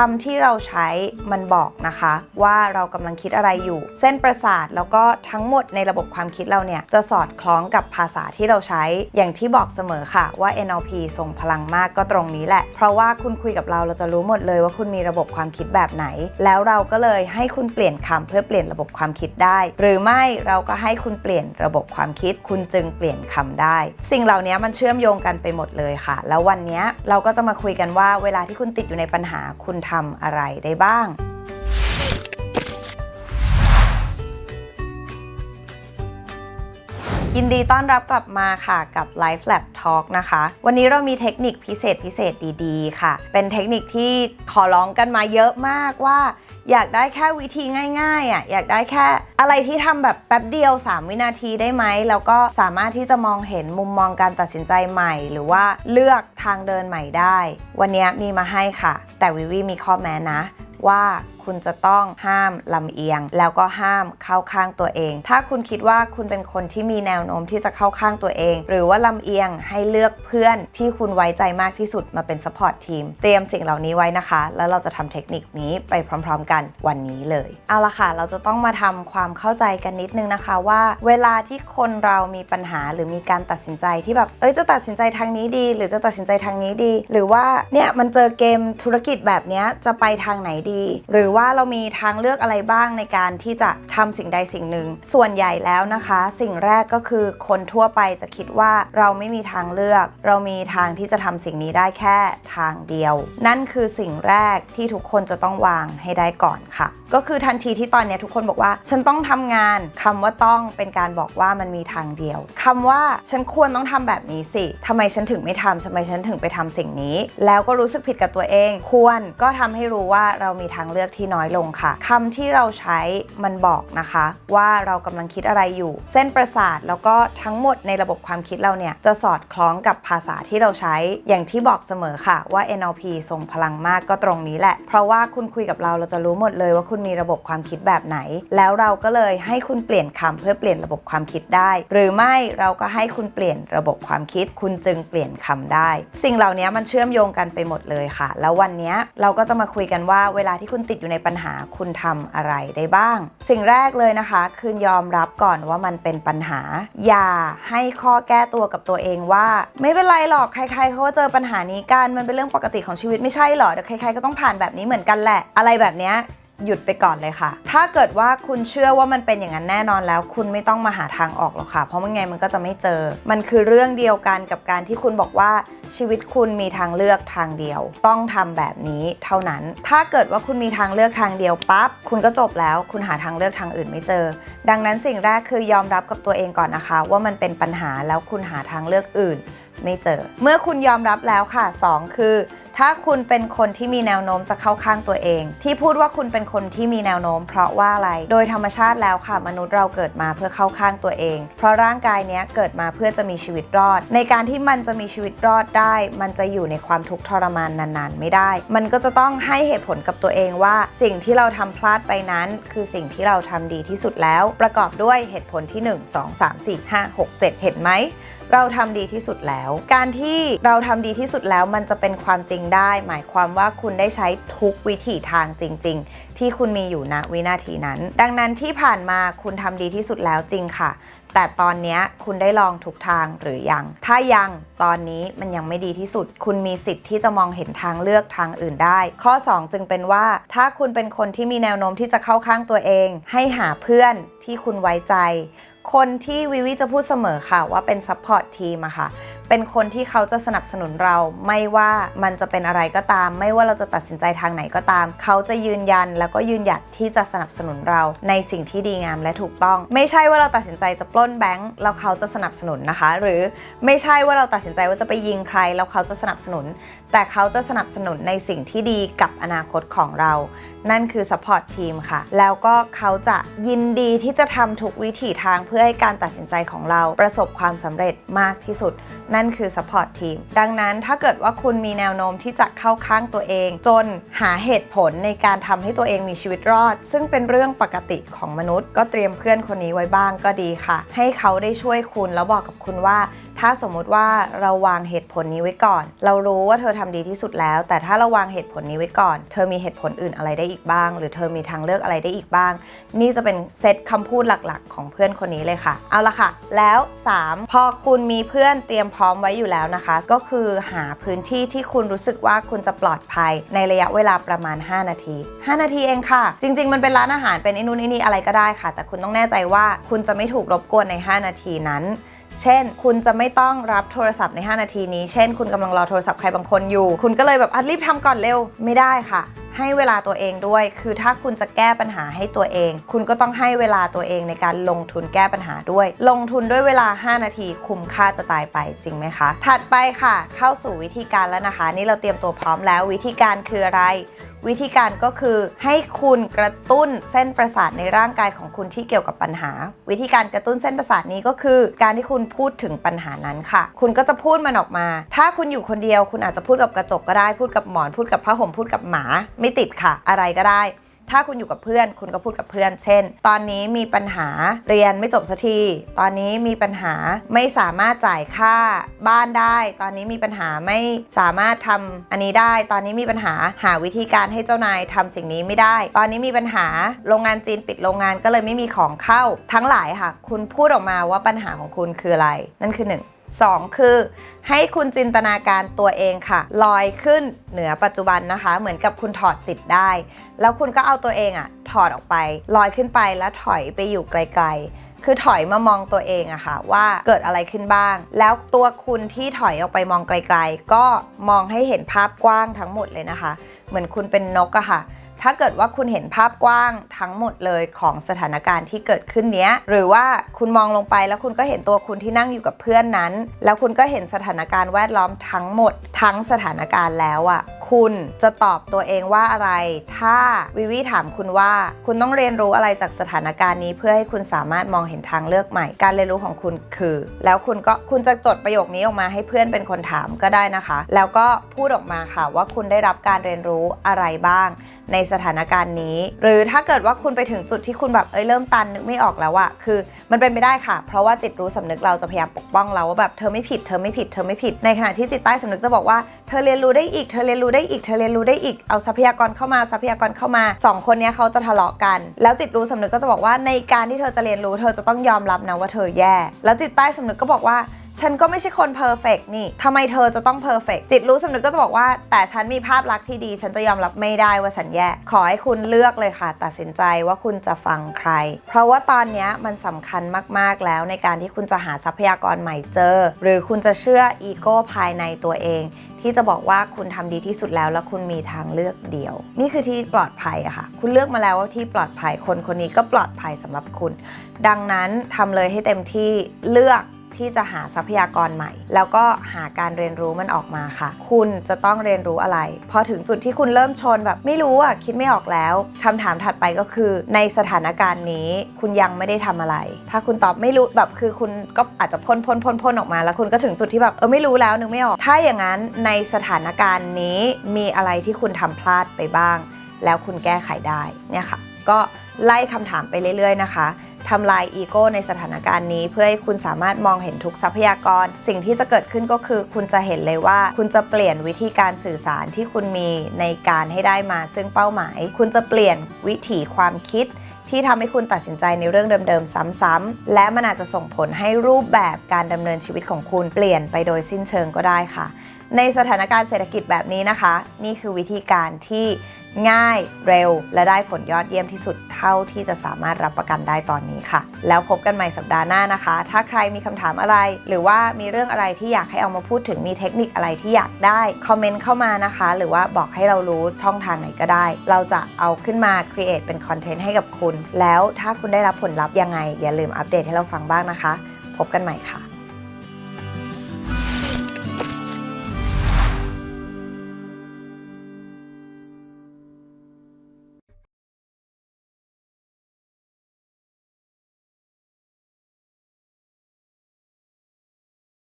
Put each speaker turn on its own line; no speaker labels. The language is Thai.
คำที่เราใช้มันบอกนะคะ ว่าเรากำลังคิดอะไรอยู่ เส้นประสาทแล้วก็ทั้งหมดในระบบความคิดเราเนี่ย จะสอดคล้องกับภาษาที่เราใช้ อย่างที่บอกเสมอค่ะว่า NLP ทรงพลังมากก็ตรงนี้แหละ เพราะว่าคุณคุยกับเราเราจะรู้หมดเลยว่าคุณมีระบบความคิดแบบไหน แล้วเราก็เลยให้คุณเปลี่ยนคำเพื่อเปลี่ยนระบบความคิดได้ หรือไม่เราก็ให้คุณเปลี่ยนระบบความคิด คุณจึงเปลี่ยนคำได้ สิ่งเหล่านี้มันเชื่อมโยงกันไปหมดเลยค่ะ แล้ววันนี้เราก็จะมาคุยกันว่าเวลาที่คุณติดอยู่ในปัญหาคุณทำอะไรได้บ้าง ยินดีต้อนรับกลับมาค่ะกับ Life Lab Talk นะคะ วันนี้เรามีเทคนิคพิเศษพิเศษดีๆ ค่ะ เป็นเทคนิคที่ขอร้องกันมาเยอะมากว่า อยากได้แค่วิธีง่ายๆอะอยากได้แค่อะไรที่ทำแบบแป๊บเดียว 3 วินาทีได้ไหม แล้วก็สามารถที่จะมองเห็นมุมมองการตัดสินใจใหม่ หรือว่าเลือกทางเดินใหม่ได้ วันนี้มีมาให้ค่ะ แต่วิวีมีข้อแม้นะว่า คุณจะต้องห้ามลำเอียง แล้วก็ห้ามเข้าข้างตัวเอง ถ้าคุณคิดว่าคุณเป็นคนที่มีแนวโน้มที่จะเข้าข้างตัวเอง หรือว่าลำเอียงให้เลือกเพื่อนที่คุณไว้ใจมากที่สุดมาเป็น support team เตรียมสิ่งเหล่านี้ไว้นะคะ แล้วเราจะทำเทคนิคนี้ไปพร้อม ๆ กันวันนี้เลย เอาละค่ะ เราจะต้องมาทำความเข้าใจกันนิดนึงนะคะว่า เวลาที่คนเรามีปัญหาหรือมีการตัดสินใจที่แบบเอ้ยจะตัดสินใจทางนี้ดี หรือจะตัดสินใจทางนี้ดี หรือว่าเนี่ยมันเจอเกมธุรกิจแบบนี้จะไปทางไหนดี หรือว่าเรามีทางเลือกอะไรบ้างในการที่จะทำสิ่งใดสิ่งหนึ่ง ส่วนใหญ่แล้วนะคะ สิ่งแรกก็คือคนทั่วไปจะคิดว่าเราไม่มีทางเลือก เรามีทางที่จะทำสิ่งนี้ได้แค่ทางเดียว นั่นคือสิ่งแรกที่ทุกคนจะต้องวางให้ได้ก่อนค่ะ ก็คือทันทีที่ตอนนี้ทุกคนบอกว่า ฉันต้องทำงานคำว่าต้องเป็นการบอกว่ามันมีทางเดียวคำว่าฉันควรต้องทำแบบนี้สิทำไมฉันถึงไม่ทำทำไมฉันถึงไปทำสิ่งนี้ แล้วก็รู้สึกผิดกับตัวเอง ควรก็ทำให้รู้ว่าเรามีทางเลือกที่น้อยลงค่ะคำที่เราใช้มันบอกนะคะ ว่าเรากำลังคิดอะไรอยู่ เส้นประสาทแล้วก็ทั้งหมดในระบบความคิดเราเนี่ยจะสอดคล้องกับภาษาที่เราใช้อย่างที่บอกเสมอค่ะว่า NLP ทรงพลังมากก็ตรงนี้แหละ เพราะว่าคุณคุยกับเราเราจะรู้หมดเลยว่าคุณมีระบบความคิดแบบไหน แล้วเราก็เลยให้คุณเปลี่ยนคำเพื่อเปลี่ยนระบบความคิดได้ หรือไม่เราก็ให้คุณเปลี่ยนระบบความคิด คุณจึงเปลี่ยนคำได้ สิ่งเหล่านี้มันเชื่อมโยงกันไปหมดเลยค่ะ แล้ววันนี้เราก็จะมาคุยกันว่าเวลาที่คุณติดอยู่ในปัญหาคุณทำอะไรได้บ้าง สิ่งแรกเลยนะคะ คือยอมรับก่อนว่ามันเป็นปัญหา อย่าให้ข้อแก้ตัวกับตัวเองว่า ไม่เป็นไรหรอกใครๆเขาเจอปัญหานี้กันมันเป็นเรื่องปกติของชีวิตไม่ใช่หรอเดี๋ยวใครๆก็ต้องผ่านแบบนี้เหมือนกันแหละ อะไรแบบเนี้ย หยุดไปก่อนเลยค่ะ ถ้าเกิดว่าคุณเชื่อว่ามันเป็นอย่างนั้นแน่นอนแล้ว คุณไม่ต้องมาหาทางออกหรอกค่ะ เพราะมันไงมันก็จะไม่เจอ มันคือเรื่องเดียวกันกับการที่คุณบอกว่าชีวิตคุณมีทางเลือกทางเดียว ต้องทำแบบนี้เท่านั้น ถ้าเกิดว่าคุณมีทางเลือกทางเดียวปั๊บคุณก็จบแล้ว คุณหาทางเลือกทางอื่นไม่เจอ ดังนั้นสิ่งแรกคือยอมรับกับตัวเองก่อนนะคะ ว่ามันเป็นปัญหาแล้วคุณหาทางเลือกอื่น ไม่เจอ เมื่อคุณยอมรับแล้วค่ะ 2 คือ ถ้าคุณเป็นคนที่มีแนวโน้มจะเข้าข้างตัวเอง ที่พูดว่าคุณเป็นคนที่มีแนวโน้ม เพราะว่าอะไร โดยธรรมชาติแล้วค่ะมนุษย์เราเกิดมาเพื่อเข้าข้างตัวเอง เพราะร่างกายเนี้ยเกิดมาเพื่อจะมีชีวิตรอด ในการที่มันจะมีชีวิตรอดได้ มันจะอยู่ในความทุกข์ทรมานนานๆ ไม่ได้ มันก็จะต้องให้เหตุผลกับตัวเองว่า สิ่งที่เราทำพลาดไปนั้น คือสิ่งที่เราทำดีที่สุดแล้ว ประกอบด้วยเหตุผลที่ 1 2 3 4 5 6 7 เห็นไหมเราทำดีที่สุดแล้ว การที่เราทำดีที่สุดแล้วมันจะเป็นความจริงได้ หมายความว่าคุณได้ใช้ทุกวิถีทางจริง ๆ ที่คุณมีอยู่ณวินาทีนั้น ดังนั้นที่ผ่านมาคุณทำดีที่สุดแล้วจริงค่ะ แต่ตอนนี้คุณได้ลองทุกทางหรือยัง ถ้ายังตอนนี้มันยังไม่ดีที่สุด คุณมีสิทธิ์ที่จะมองเห็นทางเลือกทางอื่นได้ ข้อ 2 จึงเป็นว่า ถ้าคุณเป็นคนที่มีแนวโน้มที่จะเข้าข้างตัวเอง ให้หาเพื่อนที่คุณไว้ใจ คนที่วิวิจะพูดเสมอค่ะว่าเป็นซัพพอร์ตทีมอะค่ะ เป็นคนที่เขาจะสนับสนุนเราไม่ว่ามันจะเป็นอะไรก็ตาม ไม่ว่าเราจะตัดสินใจทางไหนก็ตาม เขาจะยืนยันแล้วก็ยืนหยัดที่จะสนับสนุนเราในสิ่งที่ดีงามและถูกต้อง ไม่ใช่ว่าเราตัดสินใจจะปล้นแบงค์แล้วเขาจะสนับสนุนนะคะ หรือไม่ใช่ว่าเราตัดสินใจว่าจะไปยิงใครแล้วเขาจะสนับสนุน แต่เขาจะสนับสนุนในสิ่งที่ดีกับอนาคตของเรา นั่นคือ support team ค่ะ แล้วก็เขาจะยินดีที่จะทำทุกวิถีทางเพื่อให้การตัดสินใจของเราประสบความสำเร็จมากที่สุด นั่นคือ support team ดังนั้นถ้าเกิดว่าคุณมีแนวโน้มที่จะเข้าข้างตัวเอง จนหาเหตุผลในการทำให้ตัวเองมีชีวิตรอด ซึ่งเป็นเรื่องปกติของมนุษย์ ก็เตรียมเพื่อนคนนี้ไว้บ้างก็ดีค่ะ ให้เขาได้ช่วยคุณแล้วบอกกับคุณว่า ถ้าสมมุติว่าเราวางเหตุผลนี้ไว้ก่อน เรารู้ว่าเธอทำดีที่สุดแล้ว แต่ถ้าเราวางเหตุผลนี้ไว้ก่อน เธอมีเหตุผลอื่นอะไรได้อีกบ้าง หรือเธอมีทางเลือกอะไรได้อีกบ้าง นี่จะเป็นเซตคำพูดหลักๆ ของเพื่อนคนนี้เลยค่ะ เอาละค่ะ แล้ว 3 พอคุณมีเพื่อนเตรียมพร้อมไว้อยู่แล้วนะคะ ก็คือหาพื้นที่ที่คุณรู้สึกว่าคุณจะปลอดภัยในระยะเวลาประมาณ 5 นาที 5 นาทีเองค่ะ จริง ๆ มันเป็นร้านอาหารเป็นไอ้นู่นไอ้นี่อะไรก็ได้ค่ะ แต่คุณต้องแน่ใจว่าคุณจะไม่ถูกรบกวนใน 5 นาทีนั้น เช่น คุณจะไม่ต้องรับโทรศัพท์ใน 5 นาทีนี้ เช่น คุณกำลังรอโทรศัพท์ใครบางคนอยู่ คุณก็เลยแบบอะรีบทำก่อนเร็วไม่ได้ค่ะให้เวลาตัวเองด้วย คือถ้าคุณจะแก้ปัญหาให้ตัวเอง คุณก็ต้องให้เวลาตัวเองในการลงทุนแก้ปัญหาด้วย ลงทุนด้วยเวลา 5 นาทีคุ้มค่าจะตายไปจริงไหมคะ ถัดไปค่ะ เข้าสู่วิธีการแล้วนะคะ นี่เราเตรียมตัวพร้อมแล้ววิธีการคืออะไร วิธีการก็คือให้คุณกระตุ้นเส้นประสาทในร่างกายของคุณที่เกี่ยวกับปัญหา วิธีการกระตุ้นเส้นประสาทนี้ก็คือ การที่คุณพูดถึงปัญหานั้นค่ะ คุณก็จะพูดมันออกมา ถ้าคุณอยู่คนเดียว คุณอาจจะพูดกับกระจกก็ได้ พูดกับหมอน พูดกับผ้าห่ม พูดกับหมา ไม่ติดค่ะ อะไรก็ได้ ถ้าคุณอยู่กับเพื่อน คุณก็พูดกับเพื่อน เช่น ตอนนี้มีปัญหาเรียนไม่จบสักที ตอนนี้มีปัญหาไม่สามารถจ่ายค่าบ้านได้ ตอนนี้มีปัญหาไม่สามารถทำอันนี้ได้ ตอนนี้มีปัญหาหาวิธีการให้เจ้านายทำสิ่งนี้ไม่ได้ ตอนนี้มีปัญหาโรงงานจีนปิดโรงงานก็เลยไม่มีของเข้า ทั้งหลายค่ะ คุณพูดออกมาว่าปัญหาของคุณคืออะไร นั่นคือห นึ่งสองคือ ให้คุณจินตนาการตัวเองค่ะ ลอยขึ้นเหนือปัจจุบันนะคะ เหมือนกับคุณถอดจิตได้ แล้วคุณก็เอาตัวเองอะถอดออกไป ลอยขึ้นไปแล้วถอยไปอยู่ไกลๆ คือถอยมามองตัวเองอะค่ะว่าเกิดอะไรขึ้นบ้าง แล้วตัวคุณที่ถอยออกไปมองไกล ๆ ก็มองให้เห็นภาพกว้างทั้งหมดเลยนะคะ เหมือนคุณเป็นนกอะค่ะ ถ้าเกิดว่าคุณเห็นภาพกว้างทั้งหมดเลยของสถานการณ์ที่เกิดขึ้นเนี้ย หรือว่าคุณมองลงไปแล้วคุณก็เห็นตัวคุณที่นั่งอยู่กับเพื่อนนั้น แล้วคุณก็เห็นสถานการณ์แวดล้อมทั้งหมด ทั้งสถานการณ์แล้วอะ คุณจะตอบตัวเองว่าอะไร ถ้าวิวิถามคุณว่า คุณต้องเรียนรู้อะไรจากสถานการณ์นี้ เพื่อให้คุณสามารถมองเห็นทางเลือกใหม่ การเรียนรู้ของคุณคือ แล้วคุณก็คุณจะจดประโยคนี้ออกมาให้เพื่อนเป็นคนถามก็ได้นะคะ แล้วก็พูดออกมาค่ะว่าคุณได้รับการเรียนรู้อะไรบ้าง ในสถานการณ์นี้ หรือถ้าเกิดว่าคุณไปถึงจุดที่คุณแบบเอ้ยเริ่มตันนึกไม่ออกแล้วอะคือมันเป็นไปได้ค่ะ เพราะว่าจิตรู้สำนึกเราจะพยายามปกป้องเราว่าแบบเธอไม่ผิดเธอไม่ผิดเธอไม่ผิดในขณะที่จิตใต้สำนึกจะบอกว่าเธอเรียนรู้ได้อีกเธอเรียนรู้ได้อีกเธอเรียนรู้ได้อีกเอาทรัพยากรเข้ามาทรัพยากรเข้ามาสองคนนี้เขาจะทะเลาะกัน แล้วจิตรู้สำนึกก็จะบอกว่าในการที่เธอจะเรียนรู้ เธอจะต้องยอมรับนะว่าเธอแย่ แล้วจิตใต้สำนึกก็บอกว่า ฉันก็ไม่ใช่คนเพอร์เฟกนี่ทำไมเธอจะต้องเพอร์เฟกจิตรู้สำนึกก็จะบอกว่า แต่ฉันมีภาพลักษณ์ที่ดี ฉันจะยอมรับไม่ได้ว่าฉันแย่ขอให้คุณเลือกเลยค่ะ ตัดสินใจว่าคุณจะฟังใคร เพราะว่าตอนนี้มันสำคัญมากๆแล้วในการที่คุณจะหาทรัพยากรใหม่เจอ หรือคุณจะเชื่ออีโก้ภายในตัวเองที่จะบอกว่าคุณทำดีที่สุดแล้วแล้วคุณมีทางเลือกเดียว นี่คือที่ปลอดภัยอะค่ะ คุณเลือกมาแล้วว่าที่ปลอดภัยคนคนนี้ก็ปลอดภัยสำหรับคุณ ดังนั้นทำเลยให้เต็มที่เลือก ที่จะหาทรัพยากรใหม่ แล้วก็หาการเรียนรู้มันออกมาค่ะ คุณจะต้องเรียนรู้อะไร พอถึงจุดที่คุณเริ่มชนแบบไม่รู้อะคิดไม่ออกแล้วคำถามถัดไปก็คือ ในสถานการณ์นี้คุณยังไม่ได้ทำอะไร ถ้าคุณตอบไม่รู้แบบคือคุณก็อาจจะพ่นพ่นพ่นพ่นออกมา แล้วคุณก็ถึงจุดที่แบบเออไม่รู้แล้วนึกไม่ออก ถ้าอย่างนั้นในสถานการณ์นี้มีอะไรที่คุณทำพลาดไปบ้าง แล้วคุณแก้ไขได้เนี่ยค่ะ ก็ไล่คำถามไปเรื่อยๆนะคะ ทำลายอีโก้ในสถานการณ์นี้ เพื่อให้คุณสามารถมองเห็นทุกทรัพยากร สิ่งที่จะเกิดขึ้นก็คือ คุณจะเห็นเลยว่า คุณจะเปลี่ยนวิธีการสื่อสารที่คุณมีในการให้ได้มา ซึ่งเป้าหมาย คุณจะเปลี่ยนวิถีความคิดที่ทำให้คุณตัดสินใจในเรื่องเดิมๆ ซ้ำๆและมันอาจจะส่งผลให้รูปแบบการดำเนินชีวิตของคุณเปลี่ยนไปโดยสิ้นเชิงก็ได้ค่ะ ในสถานการณ์เศรษฐกิจแบบนี้นะคะ นี่คือวิธีการที่ ง่ายเร็ว และได้ผลยอดเยี่ยมที่สุดเท่าที่จะสามารถรับประกันได้ตอนนี้ค่ะ แล้วพบกันใหม่สัปดาห์หน้านะคะ ถ้าใครมีคำถามอะไร หรือว่ามีเรื่องอะไรที่อยากให้เอามาพูดถึงมีเทคนิคอะไรที่อยากได้คอมเมนต์เข้ามานะคะ หรือว่าบอกให้เรารู้ช่องทางไหนก็ได้ เราจะเอาขึ้นมาครีเอทเป็นคอนเทนต์ให้กับคุณ แล้วถ้าคุณได้รับผลลัพธ์ยังไง อย่าลืมอัปเดตให้เราฟังบ้างนะคะ พบกันใหม่ค่ะ